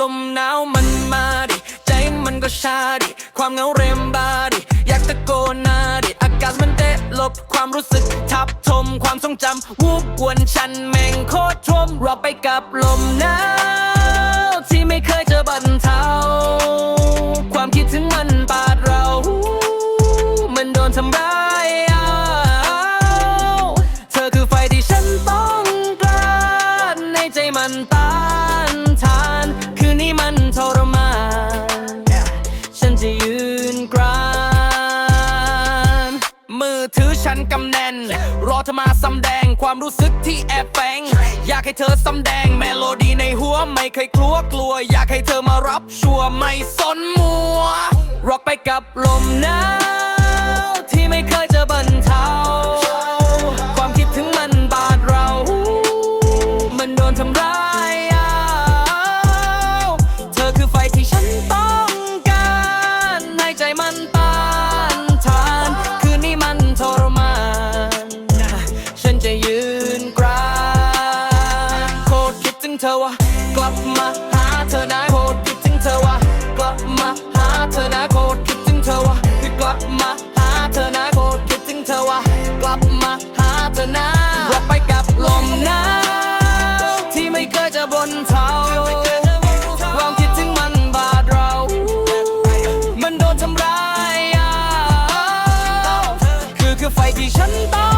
ลมหนาวมันมาดิ ใจมันก็ชาดิ ความเหงาเรมบาดิ อยากตะโกนนาดิ อากาศมันเตะลบความรู้สึกทับถมความทรงจำวูบกวนฉันแม่งโคตรชมเราไปกับลมหนาวที่ไม่เคยจะบรรเทาความคิดถึงมันปาดเรา มันโดนทำร้ายเอาเธอคือไฟที่ฉันต้องการในใจมันต้านทาน มันทรมานฉันจะยืนกรานมือถือฉันกำแน่น รอเธอมาสำแดงความรู้สึกที่แอบแฝงอยากให้เธอสำแดงเมโลดี้ในหัวไม่เคยกลัวกลัว อยากให้เธอมารับชัวร์ไม่สนมัวร็อกไปกับลมหนาวที่ไม่เคยจะบรรเท เธอวะกลับมาหาเธอนะโคตรคิดถึงเธอวะกลับมาหาเธอนะโคตรคิดถึงเธอวะกลับมาหาเธอนะโคตรคิดถึงเธอวะกลับมาหาเธอนะเราไปกับลมหนาวที่ไม่เคยจะบนเท้าความคิดถึงมันบาดเรา มันโดนทำร้ายคือคือไฟที่ฉันต้อง